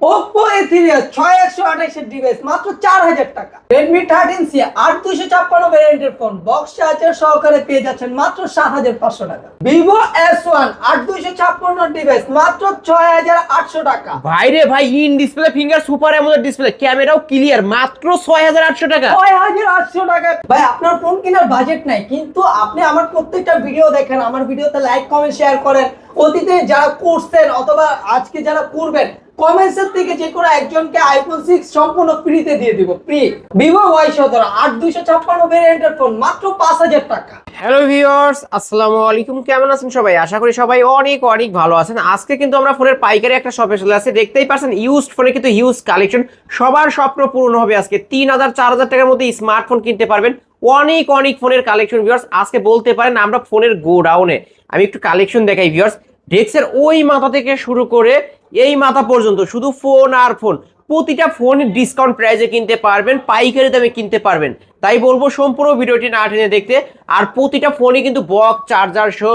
Oppo A three ছয় একশো আঠাশের ডিভাইস মাত্র চার হাজার টাকা। রেডমি থার্টিন সি আট দুশো ছাপ্পান্ন ভ্যারিয়েন্টের ফোন বক্স চার্জার সহকারে পেয়ে যাচ্ছেন মাত্র সাত হাজার পাঁচশো টাকা। ভিভো এস ওয়ান আট দুশো ছাপ্পান্ন ডিভাইস মাত্র ছয় হাজার আটশো টাকা। ভাইরে ভাই in display finger super AMOLED display ক্যামেরাও ক্লিয়ার মাত্র ছয় হাজার আটশো টাকা। ছয় হাজার আটশো টাকা। ভাই আপনার ফোন কেনার বাজেট নাই কিন্তু আপনি আমার প্রত্যেকটা ভিডিও দেখেন আমার ভিডিওতে লাইক কমেন্ট শেয়ার করেন। অতীতে যারা করছেন অথবা আজকে যারা করবেন কমেন্টসের থেকে যে কোনো একজনকে আইফোন সিক্স সম্পূর্ণ ফ্রিতে দিয়ে দিব ফ্রি ভিভো ওয়াই সতেরো, আট দুইশো ছাপ্পান্ন ভেরিয়েন্টের ফোন মাত্র পাঁচ হাজার টাকা। হ্যালো ভিউয়ার্স আসসালামু আলাইকুম। কেমন আছেন সবাই? আশা করি সবাই অনেক অনেক ভালো আছেন। আজকে কিন্তু আমরা ফোনের পাইকারি একটা শপে চলে আসছি। দেখতেই পাচ্ছেন ইউজড ফোনে কিন্তু ইউজ কালেকশন সবার স্বপ্ন পূরণ হবে আজকে। তিন হাজার, চার হাজার টাকার মধ্যে স্মার্টফোন কিনতে পারবেন। অনেক অনেক ফোনের কালেকশন ভিউয়ার্স আজকে বলতে পারেন, আমরা ফোনের গোডাউনে। আমি একটু কালেকশন দেখাই ভিউয়ার্স ডেস্কের ওই মাথা থেকে শুরু করে এই মাথা পর্যন্ত শুধু ফোন আর ফোন প্রতিটা ফোন ডিসকাউন্ট প্রাইসে কিনতে পারবেন, পাইকারি দামে কিনতে পারবেন। তাই বলব সম্পূর্ণ ভিডিওটি না টেনে দেখতে, আর প্রতিটা ফোনে কিন্তু বক চার্জার সহ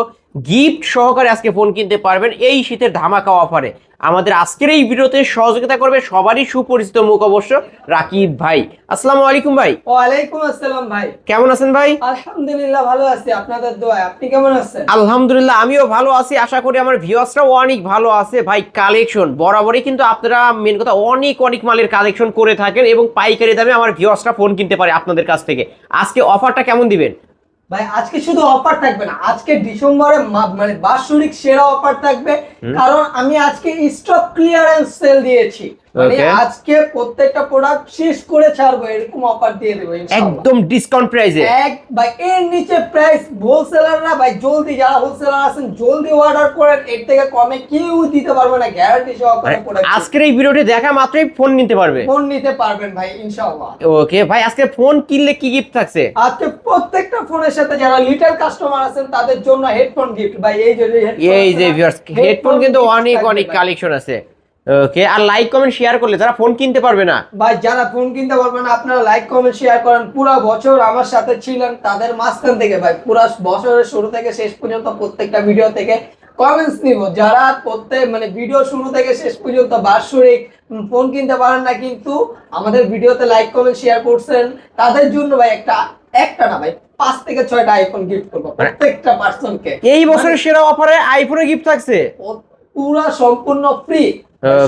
গিফট সহকারে আজকে ফোন কিনতে পারবেন এই শীতের ধামাকা অফারে আমাদের আজকের এই ভিডিওতে সহযোগিতা করবে সবারই সুপরিচিত মুখ অবশ্য রাকিব ভাই। আসসালামু আলাইকুম ভাই। ওয়ালাইকুম আসসালাম ভাই। কেমন আছেন ভাই? আলহামদুলিল্লাহ ভালো আছি। আপনাদের দোয়ায় আপনি কেমন আছেন? আলহামদুলিল্লাহ আমিও ভালো আছি। আশা করি আমার ভিউয়ার্সরাও অনেক ভালো আছে। ভাই কালেকশন বরাবরই কিন্তু আপনারা মেন কথা অনেক অনেক মালের কালেকশন করে থাকেন এবং পাইকারি দামে আমার ভিউয়ার্সরা ফোন কিনতে পারে আপনাদের কাছ থেকে। আজকে অফারটা কেমন দিবেন? ভাই আজকে শুধু অফার থাকবে না আজকে ডিসেম্বরে মানে বাৎসরিক সেরা অফার থাকবে কারণ আমি আজকে স্টক ক্লিয়ারেন্স সেল দিয়েছি. আজকে প্রত্যেকটা প্রোডাক্ট শেষ করে ছাড়বো এরকম অফার দিয়ে দেবো একদম ডিসকাউন্ট প্রাইসে এক ভাই এর নিচে প্রাইস হোলসেলাররা ভাই জলদি যারা হোলসেলার আছেন জলদি অর্ডার করেন এর থেকে কমে কেউ দিতে পারবে না গ্যারান্টি প্রোডাক্ট আজকের এই ভিডিওটি দেখা মাত্রই ফোন নিতে পারবে। ফোন নিতে পারবেন ভাই ইনশাআল্লাহ। ওকে ভাই আজকে ফোন কিনলে কি গিফট থাকছে? আজকে প্রত্যেকটা ফোনের সাথে যারা লিটল কাস্টমার আছেন তাদের জন্য হেডফোন গিফট ভাই এই যে এই যে ভিউয়ার্স হেডফোন কিন্তু অনেক অনেক কালেকশন আছে। ওকে আর লাইক কমেন্ট শেয়ার করলে যারা ফোন কিনতে পারবে না। ভাই যারা ফোন কিনতে পারবে না, আপনারা লাইক কমেন্ট শেয়ার করেন। পুরো বছর আমার সাথে ছিলেন তাদের মাঝখান থেকে ভাই। পুরো বছরের শুরু থেকে শেষ পর্যন্ত প্রত্যেকটা ভিডিও থেকে কমেন্টস নিব। যারা প্রত্যেক মানে ভিডিও শুরু থেকে শেষ পর্যন্ত বাৎসরিক ফোন কিনতে পারেন না কিন্তু আমাদের ভিডিওতে লাইক কমেন্ট শেয়ার করছেন। তাদের জন্য ভাই একটা একটা না ভাই পাঁচ থেকে ছয়টা আইফোন গিফট করব প্রত্যেকটা পার্সনকে এই বছরের সেরা অফারে আইফোনের গিফট থাকছে? পুরা সম্পূর্ণ ফ্রি.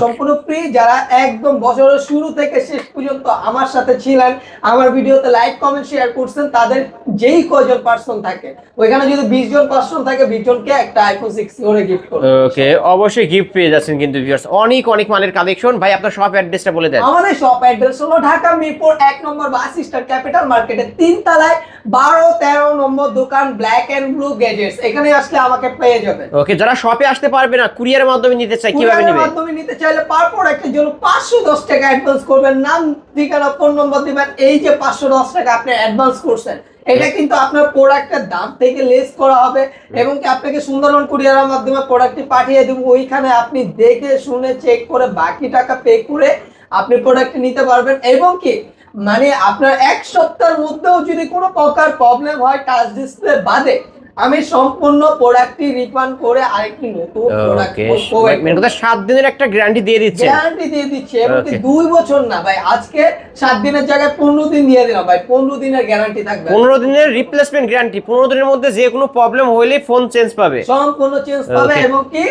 সম্পূর্ণ ফ্রি যারা একদম বছরের শুরু থেকে শেষ পর্যন্ত আমার সাথে ছিলেন আমার ভিডিওতে লাইক কমেন্ট শেয়ার করছেন তাদের যেই কয়জন পার্সন থাকে ওইখানে যদি বিশ জন পার্সন থাকে বিশ জনকে একটা আইফোন সিক্স করে গিফট করব ওকে অবশ্যই গিফট পেয়ে যাচ্ছেন কিন্তু ভিউয়ার্স অনেক অনেক মালের কালেকশন ভাই আপনার শপ অ্যাড্রেসটা বলে দেন। আমাদের শপ অ্যাড্রেস হলো ঢাকা মিরপুর এক নম্বর বাস স্ট্যান্ড ক্যাপিটাল মার্কেটের তিন তলায় বারো তেরো নম্বর দোকান ব্ল্যাক এন্ড ব্লু গেজেটস এখানে আসলে আমাকে পেয়ে যাবেন। ওকে যারা শপে আসতে পারবে না কুরিয়ারের মাধ্যমে নিতে চাই কীভাবে নেবে? মাধ্যমে নিতে চাইলে পার প্রোডাক্টের জন্য পাঁচশো দশ টাকা অ্যাডভান্স করবেন। নাম ঠিকানা ফোন নম্বর দিবেন। এই যে পাঁচশো দশ টাকা আপনি অ্যাডভান্স করছেন এটা কিন্তু আপনার প্রোডাক্টের দাম থেকে লেস করা হবে এবং কি আপনাকে সুন্দরবন কুরিয়ারের মাধ্যমে প্রোডাক্টটি পাঠিয়ে দেবো। ওইখানে আপনি দেখে শুনে চেক করে বাকি টাকা পে করে আপনি প্রোডাক্টটি নিতে পারবেন। এবং কি মানে আপনার এক সপ্তাহের মধ্যেও যদি কোনো প্রকার প্রবলেম হয় টাচ ডিসপ্লে বাদে আমি সম্পূর্ণ প্রোডাক্টটি রিফান্ড করে আরেকটি নতুন প্রোডাক্ট মেন কথা সাত দিনের একটা গ্যারান্টি দিয়ে দিচ্ছে গ্যারান্টি দিয়ে দিচ্ছে এবং কি Okay. দুই বছর না ভাই আজকে সাত দিনের জায়গায় পনেরো দিন দিয়ে দিলাম ভাই পনেরো দিনের গ্যারান্টি থাকবে পনেরো দিনের রিপ্লেসমেন্ট গ্যারান্টি পনেরো দিনের মধ্যে যে কোনো প্রবলেম হইলে ফোন চেঞ্জ পাবে সম্পূর্ণ চেঞ্জ পাবে Okay. এবং কি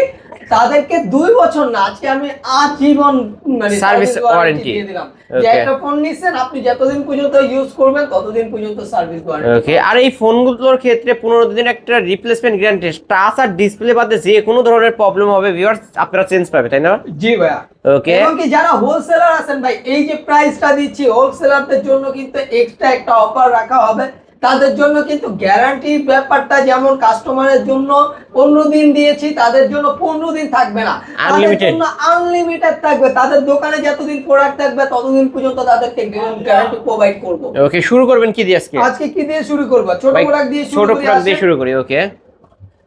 তাদেরকে দুই বছর না আজকে আমি আজীবন মানে সার্ভিস ওয়ারেন্টি দিয়ে দিলাম। যে একটা ফোন নিছেন আপনি যতদিন পর্যন্ত ইউজ করবেন ততদিন পর্যন্ত সার্ভিস ওয়ারেন্টি ওকে আর এই ফোনগুলোর ক্ষেত্রে পনেরো দিন একটা রিপ্লেসমেন্ট গ্যারান্টি টাচ আর ডিসপ্লে বাদে যে কোনো ধরনের প্রবলেম হবে ভিউয়ার্স আপনারা চেঞ্জ পাবে তাই না? জি ভাইয়া। ওকে এবং কি যারা হোলসেলার আছেন ভাই এই যে প্রাইসটা দিচ্ছি হোলসেলারদের জন্য কিন্তু এক্সট্রা একটা অফার রাখা হবে। তাদের জন্য কিন্তু গ্যারান্টি ব্যাপারটা যেমন কাস্টমারের জন্য পনেরো দিন দিয়েছি তাদের জন্য পনেরো দিন থাকবে না। তাদের. জন্য আনলিমিটেড থাকবে। তাদের দোকানে যতদিন প্রোডাক্ট থাকবে ততদিন পর্যন্ত তাদেরকে গ্যারান্টি প্রোভাইড করব। ওকে শুরু করবেন কি দিয়ে আজকে? আজকে কি দিয়ে শুরু করব? ছোট প্রোডাক্ট দিয়ে ছোট প্রোডাক্ট দিয়ে শুরু করি ওকে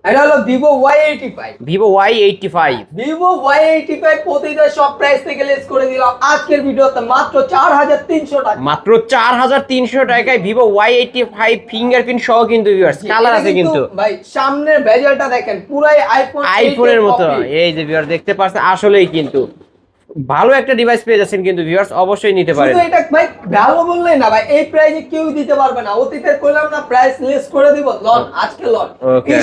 এটা হলো Vivo Y eighty five Vivo Y eighty five Vivo Y eighty five প্রতিটা সব প্রাইস থেকে লেস করে দিলাম। আজকের ভিডিওতে মাত্র চার হাজার তিনশো টাকা। মাত্র চার হাজার তিনশো টাকায় ভিভো ওয়াই ফাইভ ফিঙ্গারপ্রিন্ট সহ কিন্তু ভিউয়ার্স কালার আছে কিন্তু ভাই সামনের ভেজেলটা দেখেন পুরাই আইফোন আইফোনের মতো। এই যে ভিউয়ার দেখতে পাচ্ছেন আসলেই কিন্তু। ভালো একটা ডিভাইস পেয়ে যাচ্ছেন কিন্তু ভিউয়ার্স অবশ্যই নিতে পারেন। শুধু এটা ভাই ভালো বললেই না ভাই এই প্রাইজে কেউ দিতে পারবে না। অতীতে করলাম না প্রাইস লেস করে দিব লন আজকে লন।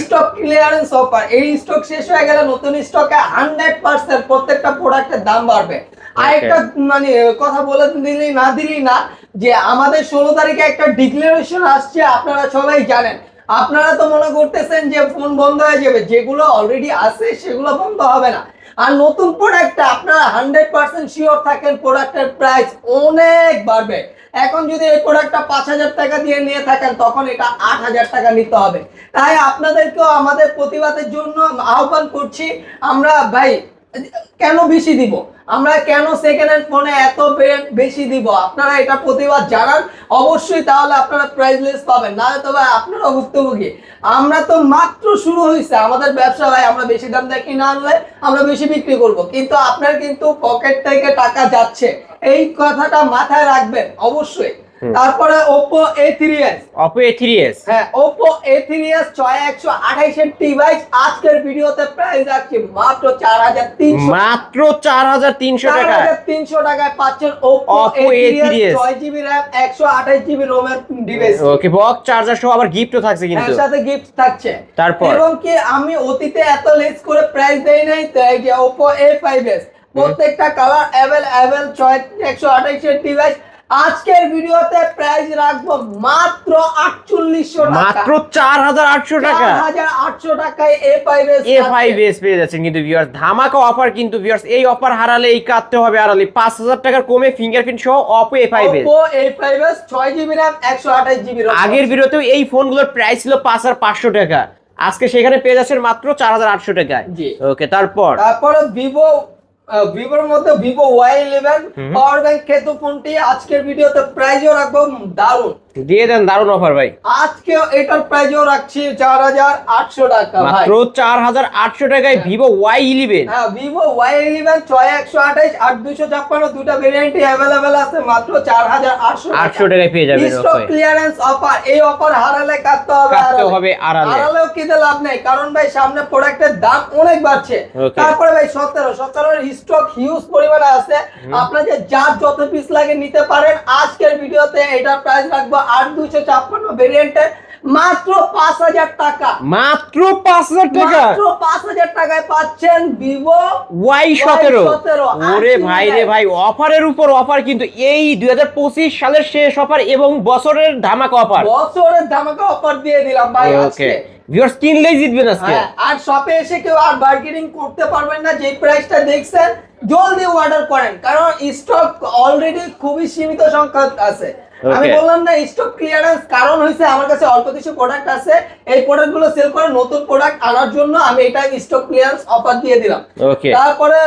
স্টক ক্লিয়ারেন্স অফার এই স্টক শেষ হয়ে গেলে নতুন স্টকে হান্ড্রেড পার্সেন্ট প্রত্যেকটা প্রোডাক্টের দাম বাড়বে। আরেকটা মানে কথা বলে দিলি না দিলি না যে আমাদের ষোলো তারিখে একটা ডিক্লারেশন আসছে আপনারা সবাই জানেন। আপনারা তো মনে করতেছেন যে ফোন বন্ধ হয়ে যাবে যেগুলো অলরেডি আছে সেগুলো বন্ধ হবে না। আর নতুন প্রোডাক্টটা আপনারা হান্ড্রেড পার্সেন্ট শিওর থাকেন প্রোডাক্টের প্রাইস অনেক বাড়বে। এখন যদি এই প্রোডাক্টটা পাঁচ হাজার টাকা দিয়ে নিয়ে থাকেন, তখন এটা আট হাজার টাকা নিতে হবে। তাই আপনাদেরকেও আমাদের প্রতিবাদের জন্য আহ্বান করছি। আমরা, ভাই কেন বেশি দিব? আমরা কেন সেকেন্ড হ্যান্ড ফোনে এত বেশি দিব? আপনারা এটা প্রতিবাদ জানান। অবশ্যই তাহলে আপনারা প্রাইসলেস পাবেন। না তো ভাই আপনারা ভুক্তভোগী। আমরা তো মাত্র শুরু হয়েছে আমাদের ব্যবসা ভাই, আমরা বেশি দাম দিয়ে কিনে আনলে আমরা বেশি বিক্রি করব। কিন্তু আপনার কিন্তু পকেট থেকে টাকা যাচ্ছে। এই কথাটা মাথায় রাখবেন, অবশ্যই। তারপরে Oppo A three S Oppo A three S হ্যাঁ ওপো এ থ্রি এস ছয় একশো আঠাইশের ডিভাইস আজকের ভিডিওতে প্রাইস রাখছি মাত্র চার হাজার তিনশো মাত্র চার হাজার তিনশো চার টাকা তিনশো টাকায় পাচ্ছেন Oppo Oppo A three A3s S ছয় জিবি র্যাম একশো আঠাশ জিবি রোমের ডিভাইস ওকে বক্স চার্জার সহ আবার গিফটও থাকছে কিন্তু। এর সাথে গিফট থাকছে। তারপর? এবং কি আমি অতীতে এত লেস করে প্রাইস দেই নাই তো এই যে ওপো এ ফাইভ এস প্রত্যেকটা কালার অ্যাভেল ছয় একশো আঠাইশের ডিভাইস আজকের ভিডিওতে প্রাইস রাখব মাত্র আটচল্লিশশো মাত্র চার হাজার আটশো টাকা। হাজার আটশো টাকায় A five S A five S পেয়ে যাচ্ছেন কিন্তু ভিউয়ার্স ধামাকা অফার কিন্তু ভিউয়ার্স এই অফার হারালে এই কাটতে হবে হারালে পাঁচ হাজার টাকার কমে ফিঙ্গারপ্রিন্ট সহ Oppo A five S A five S ছয় জিবি র্যাম একশো আঠাশ জিবি আগের ভিডিওতেও এই ফোনগুলোর প্রাইস ছিল পাঁচ হাজার পাঁচশো টাকা। আজকে সেখানে পেয়ে যাচ্ছেন মাত্র চার হাজার আটশো টাকায়। জি। ওকে তারপর? তারপর ভিভো ভিভোর মধ্যে Vivo Y eleven power bank খেতু ফোনটি। আজকের ভিডিওতে প্রাইজও রাখব দারুণ দিয়ে দেন দারুণ অফার ভাই। আজকে এটার প্রাইজও রাখছি চার হাজার আটশো টাকা ভাই। মাত্র চার হাজার আটশো টাকায় ভিভো ওয়াই ইলেভেন হ্যাঁ ছয় একশো আঠাইশ আট দুশো ভেরিয়েন্টই অ্যাভেলেবেল আছে মাত্র চার হাজার আটশো আটশো টাকায় পেয়ে যাবেন স্টক ক্লিয়ারেন্স অফার এই অফার হারালে কাটতে হবে কাটতে। হবে আড়ালে। আড়ালেও কিনতে লাভ নেই কারণ ভাই সামনে প্রোডাক্টের দাম অনেক বাড়ছে। তারপরে ভাই সতেরো সতেরোর স্টক হিউজ পরিমাণে আছে। আপনাদের যার যত পিস লাগে নিতে পারেন। আজকের ভিডিওতে এটার প্রাইস রাখব আট দুশো ছাপ্পান্ন ভেরিয়েন্টের মাত্র পাঁচ হাজার টাকা। মাত্র পাঁচ হাজার টাকা? মাত্র পাঁচ হাজার টাকায় পাচ্ছেন ভিভো ওয়াই সতেরো। ওরে ভাই রে ভাই অফারের উপর অফার কিন্তু এই দুই সালের শেষ অফার এবং বছরের ধামাকা অফার। বছরের ধামাকা অফার দিয়ে দিলাম ভাই আজকে। ভিউয়ার্স কিনলেই জিতবেন আজকে। হ্যাঁ, আর শপে এসে কেউ আর বার্গেনিং করতে পারবেন না যে প্রাইসটা দেখছেন জলদি অর্ডার করেন কারণ স্টক অলরেডি খুবই সীমিত সংখ্যা আছে। আমি বললাম না স্টক ক্লিয়ারেন্স কারণ হয়েছে আমার কাছে অল্প কিছু প্রোডাক্ট আছে। এই প্রোডাক্টগুলো সেল করে নতুন প্রোডাক্ট আনার জন্য আমি এটা স্টক ক্লিয়ারেন্স অফার দিয়ে দিলাম। ওকে তারপরে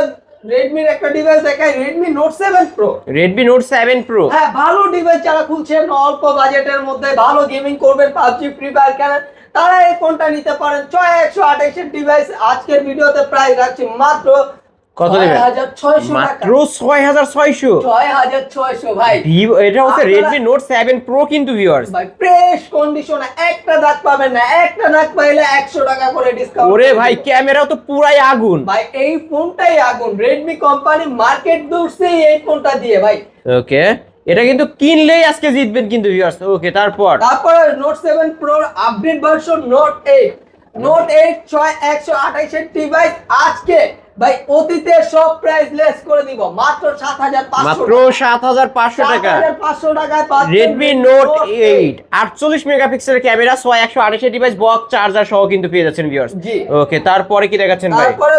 রেডমির একটা ডিভাইস দেখাই Redmi Note seven Pro Redmi Note seven Pro হ্যাঁ ভালো ডিভাইস যারা খুলছেন অল্প বাজেটের মধ্যে ভালো গেমিং করবেন পাবজি ফ্রি ফায়ার খেলেন তারা এই ফোনটা নিতে পারেন। ছয় একশো আঠাশের ডিভাইস আজকের ভিডিওতে প্রাইস রাখছি মাত্র কত নেবেন? মাত্র ছয় হাজার ছয়শো? ছয় হাজার ছয়শো ভাই। এটা হচ্ছে রেডমি নোট সেভেন প্রো কিন্তু ভিউয়ার্স ভাই ফ্রেশ কন্ডিশনে একটা দাগ পাবেন না। একটা দাগ পাইলে একশো টাকা করে ডিসকাউন্ট ওরে ভাই ক্যামেরাও তো পুরাই আগুন। ভাই এই ফোনটাই আগুন। রেডমি কোম্পানি মার্কেট দূরছে এই ফোনটা দিয়ে ভাই। ওকে এটা কিন্তু কিনলেই আজকে জিতবেন কিন্তু ভিউয়ার্স ওকে তারপর? তারপরে Note seven প্রোর update version Note eight Note eight ছয় একশো আঠাইশের ডিভাইস আজকে ভাই অতীতে সব প্রাইস লেস করে দিব। মাত্র সাত হাজার মাত্র সাত হাজার পাঁচশো টাকা। 7500 টাকায় পাচ্ছেন রেডমি নোট এইট আটচল্লিশ মেগাপিক্সেলের ক্যামেরা ছয় একশো আঠাশের ডিভাইস বক্স চার্জার সহ কিন্তু পেয়ে যাচ্ছেন ভিউয়ার্স। ওকে তারপরে কি দেখাচ্ছেন ভাই? তারপরে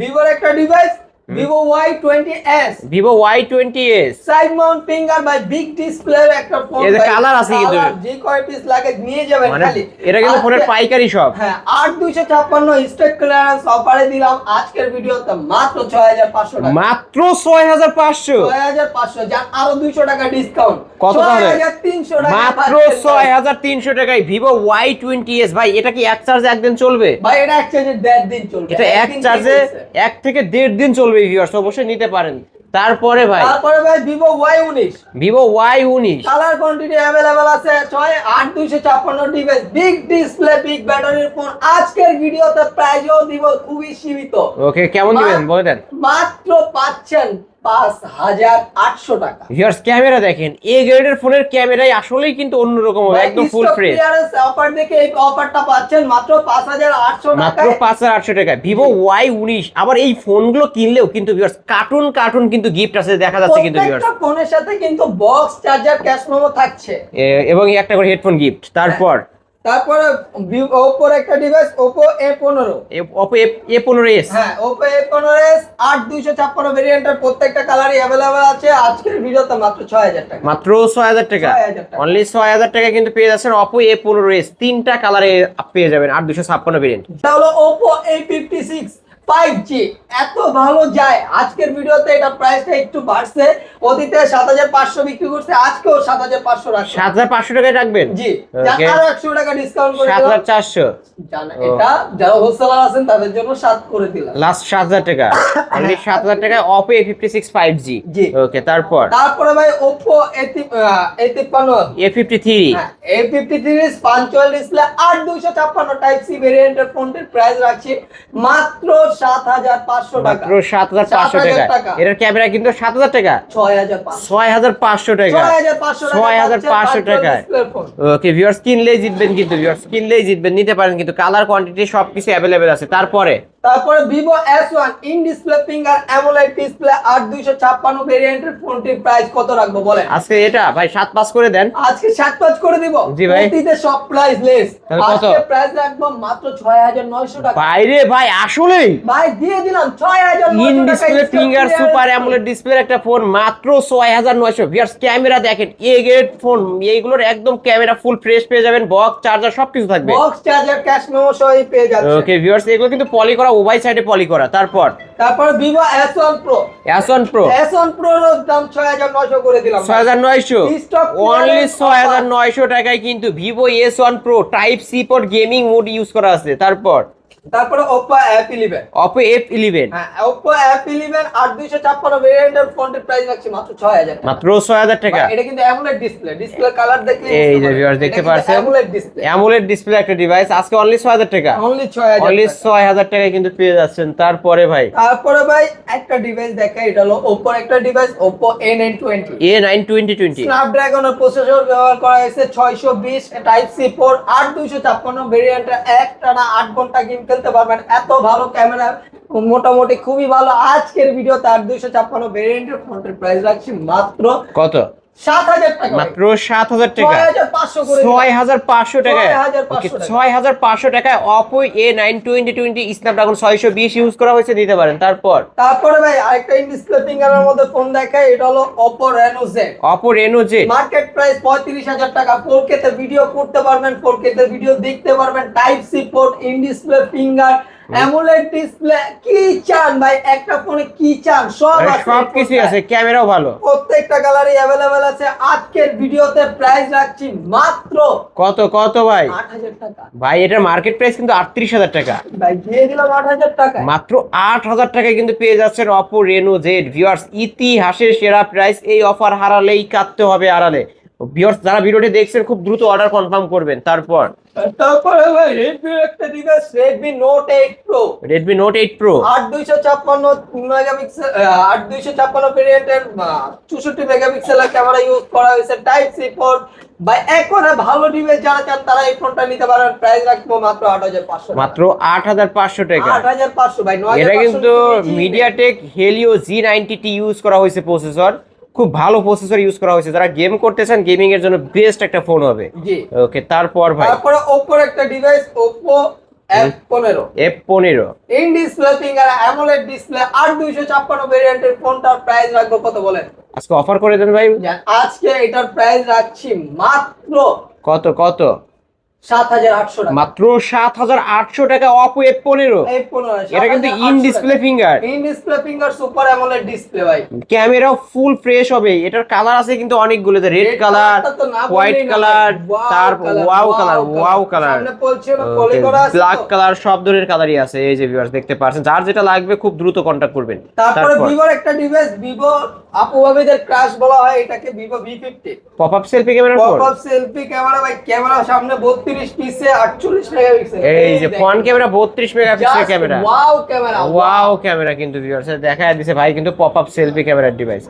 ভিভোর একটা device Vivo Y twenty S Vivo Y twenty S side mount finger by big display একটা ফোন এর কালার আছে কিন্তু। যে কয় পিস লাগে নিয়ে যাবেন মানে খালি। এটা কিন্তু ফোনের পাইকারি সব হ্যাঁ আট দুইশো ছাপ্পান্ন স্টেক ক্লিয়ারেন্স অফারে দিলাম। আজকের ভিডিওতে মাত্র ছয় হাজার পাঁচশো টাকা। মাত্র ছয় হাজার পাঁচশো। ছয় হাজার পাঁচশো যান আরও দুইশো টাকা ডিসকাউন্ট কত? হাজার তিনশো টাকা মাত্র ছয়। হাজার তিনশো টাকায় ভিভো ওয়াই টোয়েন্টি এস ভাই এটা কি এক চার্জে একদিন চলবে? ভাই এটা এক চার্জে দেড় দিন চলবে। এটা এক চার্জে এক থেকে দেড় দিন চলবে ভিউয়ার্স অবশ্যই নিতে পারেন। তারপরে ভাই তারপরে ভাই ভিভো ওয়াই উনিশ। ভিভো ওয়াই উনিশ। কালার কোয়ান্টিটি অ্যাভেলেবেল আছে ছয় আট দুইশো ছাপ্পান্ন ডিভাইস। বিগ ডিসপ্লে বিগ ব্যাটারির ফোন আজকের ভিডিওতে প্রাইজও দিব খুবই সীমিত। ওকে কেমন দিবেন? বলে দেন। মাত্র পাচ্ছেন পাঁচ হাজার আটশো টাকা। ভিউয়ার্স ক্যামেরা দেখেন এ গ্রেডের ফোনের ক্যামেরাই আসলেই কিন্তু অন্যরকম হবে একদম ফুল ফ্রেশ অফার দেখে এই অফারটা পাচ্ছেন মাত্র পাঁচ হাজার আটশো মাত্র পাঁচ হাজার আটশো টাকা ভিভো ওয়াই উনিশ। আবার এই ফোনগুলো কিনলেও কিন্তু ভিউয়ার্স কার্টুন কার্টুন কিন্তু গিফট আছে দেখা যাচ্ছে কিন্তু ভিউয়ার্স ফোনের সাথে কিন্তু বক্স চার্জার ক্যাশ মেমো থাকছে। এবং এই একটা করে হেডফোন গিফট তারপর তারপরে ওপোর একটা ডিভাইস ওপো এ পনেরো ওপো এ পনেরো এস হ্যাঁ ওপো এ পনেরো এস আট দুইশো ছাপ্পান্ন ভেরিয়েন্টের প্রত্যেকটা কালারই অ্যাভেলেবেল আছে। আজকের ভিডিওতে মাত্র ছয় হাজার টাকা। মাত্র ছয় হাজার টাকা। অনলি ছয় হাজার টাকা কিন্তু পেয়ে যাচ্ছেন ওপো এ পনেরো এস তিনটা কালারে পেয়ে যাবেন আট দুশো ছাপ্পান্ন ভেরিয়েন্ট এটা হলো Oppo A fifty six five G এত ভালো যায়। আজকের ভিডিওতে এটা প্রাইসটা একটু বাড়ছে। অতীতে সাত হাজার পাঁচশো বিক্রি করছে আজকেও সাত হাজার পাঁচশো রাখছে। সাত হাজার পাঁচশো টাকায় রাখবেন? জি। Okay. আরও একশো টাকা ডিসকাউন্ট করে সাত দিলাম হাজার চারশো। জানা এটা যারা হোলসেলার আছেন তাদের জন্য সাত করে দিলাম। লাস্ট সাত হাজার টাকা। অনলি সাত হাজার টাকায় Oppo A fifty six five G G. Okay তারপর? তারপরে ভাই ওপো এ তিপ্পান্ন A fifty three A fifty three punch hole display আট দুইশো ছাপ্পান্ন টাইপ সি ভেরিয়েন্টের ফোনটির প্রাইস রাখছি। মাত্র সাত হাজার পাঁচশো টাকা মাত্র সাত হাজার পাঁচশো টাকা। টাকা। এটার ক্যামেরা কিন্তু সাত হাজার টাকা ছয় হাজার পাঁচশো ছয় হাজার পাঁচশো টাকা ছয় হাজার পাঁচশো টাকা। ওকে ভিউয়ার্স কিনলেই জিতবেন কিন্তু ভিউয়ার্স কিনলেই জিতবেন নিতে পারেন কিন্তু কালার কোয়ান্টিটি সবকিছু অ্যাভেলেবেল আছে। তারপরে তারপরে Vivo S one in display finger AMOLED display আট দুইশো ছাপ্পান্ন ভেরিয়েন্টের ফোনটির প্রাইস কত রাখব বলেন? আজকে এটা ভাই সাত পাস করে দেন। আজকে সাত পাঁচ করে দিব। জি ভাই। অতীতে সব প্রাইস লেস আজকে প্রাইস রাখব মাত্র ছয় হাজার নয়শো টাকা। বাইরে ভাই আসলেই? ভাই দিয়ে দিলাম ছয় হাজার in display finger super AMOLED display একটা ফোন মাত্র ছয় হাজার নয়শো। ভিউয়ার্স ক্যামেরা দেখেন এ গ্রেড ফোন এইগুলোর একদম ক্যামেরা ফুল ফ্রেশ পেয়ে যাবেন বক্স চার্জার সবকিছু থাকবে। বক্স চার্জার ক্যাশ মেমো সহই পেয়ে যাচ্ছে ওকে ভিউয়ার্স এগুলো কিন্তু পলি করা উভয় সাইডে পলি করা। তারপর? তারপর ভিভো এস ওয়ান প্রো অ্যাসন প্রো এস ওয়ানের দাম ছয় হাজার নয়শো করে দিলাম। ছয় হাজার নয়শো? Stock অনলি clearance ছয় হাজার offer। নয়শো টাকায় কিন্তু Vivo S one Pro type C port gaming mode use করা আছে। তারপর? তারপরে ইলেভেন অপো এফ ইলেভেন হ্যাঁ আট দুইশো ছাপ্পান্ন ভেরিয়েন্টের ফোনটির প্রাইস রাখছি মাত্র ছয় হাজার টাকা। মাত্র ছয় হাজার টাকা। এটা কিন্তু অ্যামোলেড ডিসপ্লে ডিসপ্লে কালার দেখলে এই যে viewers দেখতে পারছেন। অ্যামোলেড ডিসপ্লে অ্যামোলেড ডিসপ্লে একটা ডিভাইস আজকে অনলি ছয় হাজার টাকা। অনলি ছয় হাজার অনলি টাকা। ছয় হাজার টাকায় কিন্তু পেয়ে যাচ্ছেন। তারপরে ভাই? তারপরে ভাই একটা ডিভাইস দেখা এটা হলো ওপোর একটা device Oppo A nine twenty A nine twenty twenty স্ন্যাপড্রাগনের processor ব্যবহার করা হয়েছে ছয়শো বিশ টাইপ সি পোর্ট আট দুইশো ছাপ্পান্ন ভেরিয়েন্টে একটানা আট ঘণ্টা গেম খেলতে পারবেন, এত ভালো ক্যামেরা মোটামুটি খুবই ভালো। আজকের ভিডিওতে আট দুইশো ছাপ্পান্ন ভেরিয়েন্টের ফোনটির প্রাইস রাখছি মাত্র কত? মাত্র সাত হাজার টাকা। ছয় হাজার পাঁচশো টাকায়। 6,500 Okay, টাকা। ছয় হাজার পাঁচশো টাকায় Oppo A nine twenty twenty Snapdragon ছয়শো বিশ ইউজ করা হয়েছে দিতে পারেন। তারপর? তারপরে ভাই আরেকটা ডিসপ্লে ফিঙ্গারের মধ্যে ফোন দেখায় এটা হলো Oppo Reno Z Oppo Reno Z market price পঁয়ত্রিশ হাজার টাকা। ফোর কে তে ভিডিও করতে পারবেন ফোর কে তে ভিডিও দেখতে পারবেন। Type C port in display finger AMOLED display কি চান ভাই? একটা ফোনে কি চান? সব আছে সব আছে ক্যামেরাও ভালো। প্রত্যেকটা গ্যালারি অ্যাভেলেবেল আছে। আজকের ভিডিওতে প্রাইস রাখছি মাত্র কত কত ভাই? আট হাজার টাকা। ভাই এটার মার্কেট প্রাইস কিন্তু আটত্রিশ হাজার টাকা। ভাই দিয়ে দিলাম আট হাজার টাকা মাত্র আট হাজার টাকায় কিন্তু পেয়ে যাচ্ছেন অপো রেনো জেড ভিউয়ার্স ইতিহাসের সেরা প্রাইস এই অফার হারালেই কাটতে হবে আড়ালে। ভিউয়ার্স যারা ভিডিওটি দেখছেন খুব দ্রুত অর্ডার কনফার্ম করবেন। তারপর? তারপরে ভাই রেডমি একটা Note eight Pro Redmi Note eight Pro আট দুইশো ছাপ্পান্ন মেগাপিক্সেল আট দুইশো ছাপ্পান্ন ভেরিয়েন্টের চৌষট্টি মেগাপিক্সেলের ক্যামেরা ইউজ করা হয়েছে টাইপ সি পোর্ট বা একবারে ভালো ডিভাইস যারা চান তারা এই ফোনটা নিতে পারেন। প্রাইস রাখব মাত্র আট হাজার পাঁচশো মাত্র আট হাজার পাঁচশো টাকা। আট হাজার পাঁচশো ভাই নয় এটা কিন্তু MediaTek Helio G ninety T use করা হয়েছে প্রসেসর খুব ভালো প্রসেসর ইউজ করা হয়েছে। যারা গেম করতেছেন গেমিং এর জন্য বেস্ট একটা ফোন হবে। জি। ওকে তারপর ভাই? তারপরে ওপোর একটা ডিভাইস ওপো এফ পনেরো। এফ পনেরো। In display finger AMOLED display দুইশো ছাপ্পান্ন ভেরিয়েন্টের ফোনটার প্রাইস রাখব কত বলেন? আজকে অফার করে দেন ভাই। আজকে এটার প্রাইস রাখছি মাত্র কত কত? মাত্র সাত হাজার আটশো টাকা অপো এফ পনেরো। এটা কিন্তু in display finger in display finger super AMOLED display ভাই। ক্যামেরাও ফুল ফ্রেশ হবে। এটার কালার আছে কিন্তু অনেকগুলো রেড কালার colourটা তো না বললেই হোয়াইট কালার তার ওয়াও কালার ওয়াও কালার সামনে পলছে না, পলি করা আছে ব্ল্যাক কালার সব ধরনের কালারই আছে। এই যে ভিউয়ার্স দেখতে পাচ্ছেন যার যেটা লাগবে খুব দ্রুত কন্টাক্ট করবেন। তারপরে ভিভোর একটা ডিভাইস ভিভো ক্রাশ বলা হয় এটাকে Vivo V fifty pop up selfie camera pop up selfie camera ভাই ক্যামেরা সামনে বত্রিশ পিসে আটচল্লিশ মেগাপিক্সেল এই যে front camera 32 megapixel camera wow camera wow camera কিন্তু ভিউয়ার্স দিছে ভাই কিন্তু পপ আপ সেলফি ক্যামেরার ডিভাইস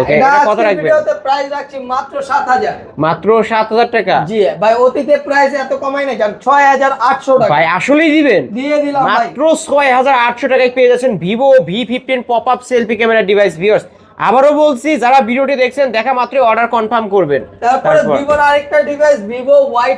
ওকে এটা কত আজকের রাখবেন? ভিডিওতে প্রাইস রাখছি মাত্র 7000 মাত্র 7000 টাকা? জি ভাই অতীতে প্রাইস এত কমাই না জান 6800 টাকা। ভাই আসলেই দিবেন। দিয়ে দিলাম মাত্র ছয় হাজার আটশো টাকায় পেয়ে যাচ্ছেন Vivo V fifteen pop up selfie camera device viewers আবারও বলছি যারা ভিডিওটি দেখছেন দেখা মাত্র অর্ডার কনফার্ম করবেন তারপরে ভিভোর আরেকটা device Vivo Y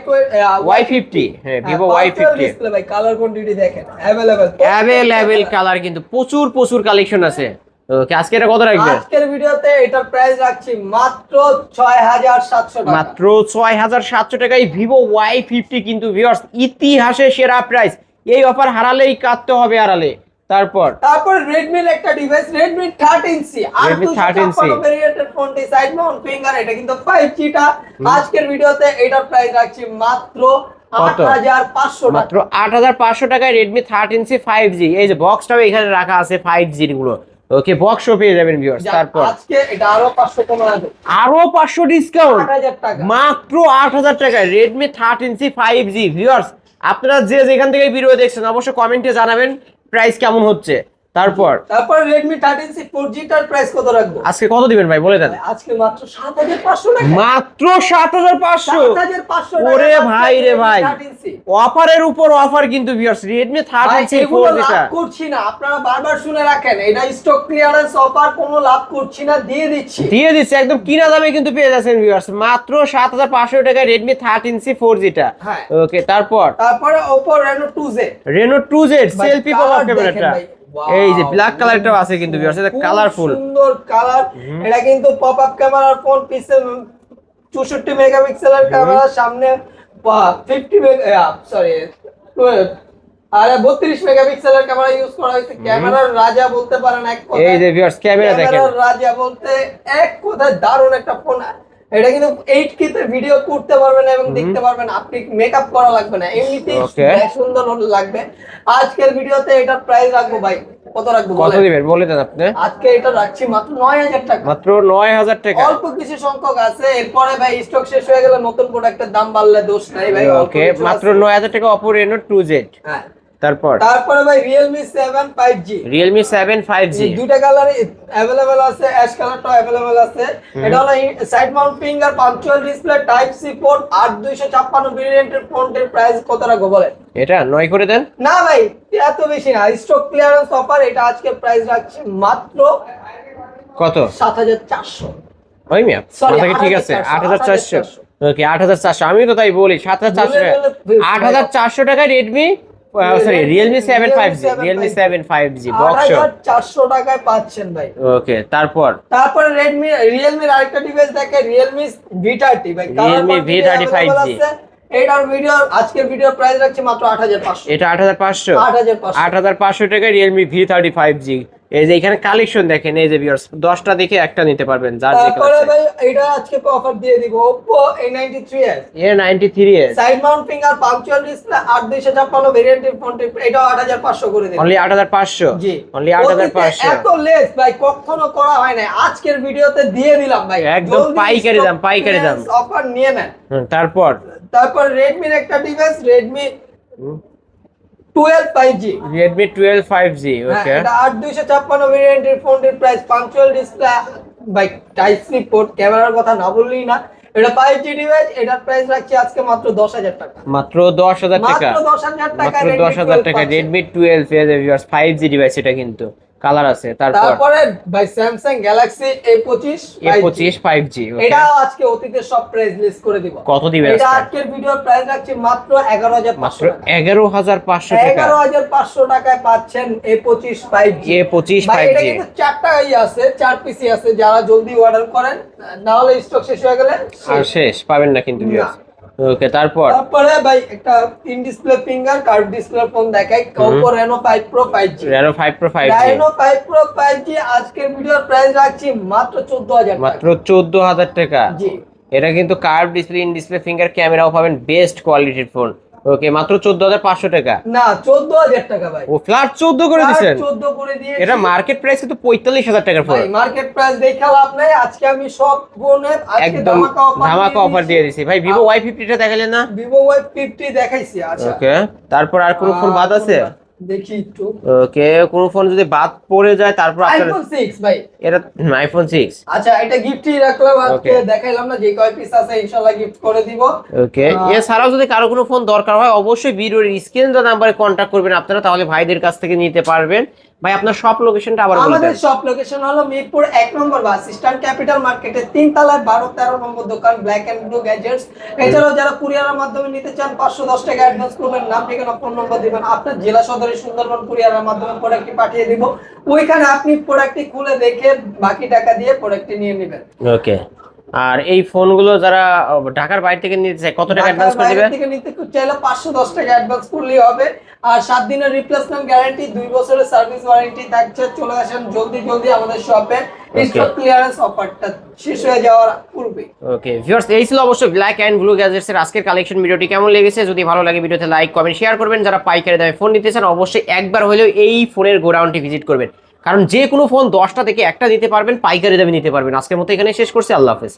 Y fifty হ্যাঁ ভিভো ওয়াই ফিফটি ডিসপ্লে ভাই কালার কোয়ান্টিটি দেখেন अवेलेबल অ্যাভেলেবেল কালার কিন্তু প্রচুর প্রচুর কালেকশন আছে ওকে আজকে এটা কত রাখবেন আজকের ভিডিওতে এটার প্রাইস রাখছি মাত্র 6700 টাকা মাত্র ছয় হাজার সাতশো টাকায় ভিভো ওয়াই ফিফটি কিন্তু ভিউয়ার্স ইতিহাসে সেরা প্রাইস এই অফার হারালেই কাটতে হবে আড়ালে তারপর? তারপর Redmi এর একটা ডিভাইস Redmi 13C আর Redmi 13C ভেরিয়েন্টের ফোনটি সাইড মাউন্ট ফিঙ্গার এটা কিন্তু 5G টা। আজকের ভিডিওতে এটার প্রাইস রাখছি মাত্র কত? 8500 টাকা। মাত্র আট হাজার পাঁচশো টাকায় Redmi thirteen C five G এই যে বক্সটাও এখানে রাখা আছে ফাইভ জিরগুলো। ওকে বক্সও পেয়ে যাবেন ভিউয়ার্স তারপর? আজকে এটা আরও 500 কমে যাবে। আরও পাঁচশো ডিসকাউন্ট 8000 টাকা। মাত্র আট হাজার টাকায় Redmi thirteen C five G viewers আপনারা যে যেখান থেকে ভিডিও দেখছেন অবশ্যই কমেন্টে জানাবেন। প্রাইস কেমন হচ্ছে? তারপর? তারপর Redmi 13C 4G টার প্রাইস কত রাখব? আজকে কত দিবেন ভাই? বলে দেন। আজকে মাত্র 7500 টাকা। মাত্র সাত হাজার পাঁচশো? 7500 টাকা ওরে ভাই রে ভাই। 13C অফারের উপর অফার কিন্তু ভিউয়ার্স ভাই, থার্টিন সি এগুলো লাভ করছি না। আপনারা বারবার শুনে রাখেন এটা স্টক ক্লিয়ারেন্স অফার কোনো লাভ করছি না দিয়ে দিচ্ছি। দিয়ে দিচ্ছি একদম কিনা দামে কিন্তু পেয়ে যাচ্ছেন ভিউয়ার্স মাত্র সাত হাজার পাঁচশো টাকায় রেডমি থার্টিন সি ফোর জিটা হ্যাঁ। ওকে তারপর? তারপরে Oppo Reno 2Z Reno two Z ভাই, সেলফি colour পাওয়ার ক্যামেরাটা এই যে ব্ল্যাক কালারটাও আছে কিন্তু ভিউয়ার্স এটা কালারফুল সুন্দর কালার এটা কিন্তু পপ আপ ক্যামেরার ফোন পিছে 64 মেগাপিক্সেলের ক্যামেরা সামনে 50 মেগা সরি আরে 32 মেগাপিক্সেলের ক্যামেরা ইউজ করা হয়েছে। ক্যামেরার রাজা বলতে পারেন এক কথায়। এই যে ভিউয়ার্স ক্যামেরা দেখেন। ক্যামেরার রাজা বলতে এক কথায় দারুণ একটা ফোন এটা কিন্তু এইট কিতে ভিডিও করতে পারবেন এবং দেখতে পারবেন আপনি মেকআপ করা লাগবে না। এমনিতেই সুন্দর লাগবে। আজকের ভিডিওতে এটার প্রাইস রাখব ভাই। কত রাখব কত দিবেন? বলে দেন আপনি। আজকে এটা রাখছি মাত্র নয় হাজার টাকা। মাত্র নয় হাজার টাকা। অল্প কিছু সংখ্যক আছে। এরপরে ভাই স্টক শেষ হয়ে গেলে নতুন প্রোডাক্টের দাম বাড়লে দোষ নাই ভাই। ওকে মাত্র আছে। নয় হাজার টাকা অপো রেনো টু জেড হ্যাঁ। তারপর? তারপরে ভাই seven five G Realme seven five দুইটা কালার অ্যাভেলেবেল আছে অ্যাশ কালারটা অ্যাভেলেবেল আছে। এটা হলো side mount finger punch hole display type C port আট দুইশো ছাপ্পান্ন ভেরিয়েন্টের ফোনটির প্রাইস কত রাখব বলেন এটা নয় করে দেন। না ভাই এত বেশি না। স্টক ক্লিয়ারেন্স অফার এটা আজকে প্রাইস রাখছি মাত্র কত? সাত হাজার চারশো। ওই মিয়া ঠিক আছে আট হাজার চারশো 8,400 ওকে আট হাজার চারশো। আমি তো তাই বলি সাত হাজার চারশো। বলে বলে আট হাজার চারশো টাকায় Redmi sorry Realme seven five G আট বক্স হাজার চারশো টাকায় পাচ্ছেন ভাই। ওকে তারপর? তারপরে রেডমি রিয়েলমির আরেকটা ডিভাইস দেখে ভি থার্টি ভাই Realme V35G এটার ভিডিও আজকের ভিডিও প্রাইস রাখছে মাত্র আট হাজার পাঁচশো। এটা আট হাজার পাঁচশো? আট হাজার পাঁচশো। আট হাজার পাঁচশো টাকায় Realme V thirty five G এই যে এখানে কালেকশন দেখেন এই যে ভিউয়ার্স 10টা দেখে একটা নিতে পারবেন যার যে কালেকশন ভাই এটা আজকে অফার দিয়ে দিব Oppo A93s A93s side mount finger punch hole display 8256 variant phone এটা 8500 করে দেন অনলি 8500 জি। অনলি 8500 এত লেস ভাই কখনো করা হয় না আজকের ভিডিওতে দিয়ে দিলাম ভাই। একদম পাইকারি দাম পাইকারি দাম। অফার নিয়ে নেন। তারপর? তারপর Redmi এর একটা device Redmi 12 5G Redmi 12 5G ওকে এটা 8256 ভেরিয়েন্টের ফোনটির price punch hole display by type C ক্যামেরার কথা না বললেই না। এটা 5G ডিভাইস এটার প্রাইস রাখছি আজকে মাত্র 10000 টাকা। মাত্র 10000 টাকা। মাত্র 10000 টাকা মাত্র 10000 টাকা। Redmi 12 এর ভিউয়ার্স ডিভাইস এটা কিন্তু। কালার আছে তারপরে? ভাই স্যামসাং গ্যালাক্সি এ পঁচিশ এ পঁচিশ ফাইভ জি এটা আজকে অতীতের সব প্রাইস লিস্ট করে দিব। কত দিবেন এটা আজকের ভিডিওর প্রাইস রাখছি মাত্র এগারো হাজার মাত্র পাঁচশো টাকা। এগারো হাজার পাঁচশো টাকা। এগারো হাজার পাঁচশো টাকায় পাচ্ছেন এ পঁচিশ ফাইভ জি এ পঁচিশ ভাই ফাইভ এটা জি কিন্তু চারটা ই আছে চার পিসি আছে যারা জলদি অর্ডার করেন না হলে স্টক শেষ হয়ে গেলে আর শেষ। পাবেন না কিন্তু viewers। ওকে তারপর? তারপরে ভাই একটা in display finger curve display phone দেখাই। Oppo Reno 5 Pro 5G Reno 5 Pro five Reno 5 Pro 5G আজকের ভিডিওর প্রাইস রাখছি মাত্র 14000 টাকা। মাত্র চোদ্দ হাজার টাকা। জি। এটা কিন্তু curve display in display finger ক্যামেরাও পাবেন বেস্ট কোয়ালিটির ফোন ওকে মাত্র চোদ্দ হাজার পাঁচশো টাকা। না 14000 টাকা ভাই। ও ফ্ল্যাট চোদ্দ করে দিচ্ছেন 14 করে দিয়ে এটা মার্কেট প্রাইস কিন্তু পঁয়তাল্লিশ হাজার টাকার ফোন ভাই মার্কেট প্রাইস দেখে লাভ নাই। আজকে আমি সব আজকে একদম ধামাকা অফার দিয়ে দিছি ভাই ভিভো ওয়াই ফিফটিটা দেখালেন না? ভিভো ওয়াই 50 দেখাইছি আচ্ছা। ওকে তারপর আর কোনো ফোন বাদ আছে? দেখি একটু। ওকে কোন ফোন যদি বাদ পড়ে যায় তারপর আপনার আইফোন 6 ভাই। এটা আইফোন সিক্স আচ্ছা এটা গিফটই রাখলাম আজকে দেখাইলাম না যে কয় পিস আছে ইনশাআল্লাহ গিফট করে দিব। ওকে। এছাড়াও যদি কারও কোনো ফোন দরকার হয় অবশ্যই ভিডিওর স্ক্রিন নাম্বারে কন্ট্যাক্ট করবেন আপনারা তাহলে ভাইদের কাছ থেকে নিতে পারবেন। ভাই আপনার সব লোকেশনটা আবার আমাদের শপ লোকেশন হলো মিরপুর এক নম্বর বাস স্ট্যান্ড ক্যাপিটাল মার্কেটের তিন তলায় বারো তেরো নম্বর দোকান ব্ল্যাক এন্ড ব্লু গ্যাজেটস এছাড়াও যারা কুরিয়ারের মাধ্যমে নিতে চান পাঁচশো দশ টাকা অ্যাডভান্স করবেন নাম ঠিকানা ফোন নম্বর দিবেন। আপনার জেলা সদরে সুন্দরবন কুরিয়ারের মাধ্যমে প্রোডাক্টটি পাঠিয়ে দিব। ওইখানে আপনি প্রোডাক্টটি খুলে দেখে বাকি টাকা দিয়ে প্রোডাক্টটি নিয়ে নেবেন। ওকে আর এই ফোনগুলো যারা ঢাকার বাইরে থেকে নিতে চায় কত টাকা অ্যাডভান্স করে দিবে? থেকে নিতে চাইলে পাঁচশো দশ টাকা অ্যাডভান্স করলেই হবে। আর সাত দিনের রিপ্লেসমেন্ট গ্যারান্টি দুই বছরের সার্ভিস ওয়ারেন্টি থাকছে। চলে আসেন জলদি জলদি আমাদের শপে স্টক ক্লিয়ারেন্স অফারটা শেষ হয়ে যাওয়ার পূর্বে ওকে ভিউয়ার্স এই ছিল অবশ্যই ব্ল্যাক অ্যান্ড ব্লু গ্যাজেটস এর আজকের কালেকশন ভিডিওটি কেমন লেগেছে? যদি ভালো লাগে ভিডিওতে লাইক কমেন্ট শেয়ার করবেন। যারা পাইকারি দামে ফোন নিতে চান অবশ্যই একবার হলেও এই ফোনের গোডাউনটি ভিজিট করবেন। কারণ যে কোনো ফোন দশটা থেকে একটা নিতে পারবেন, পাইকারি দামে নিতে পারবেন। আজকের মতো এখানে শেষ করছি। আল্লাহ হাফেজ।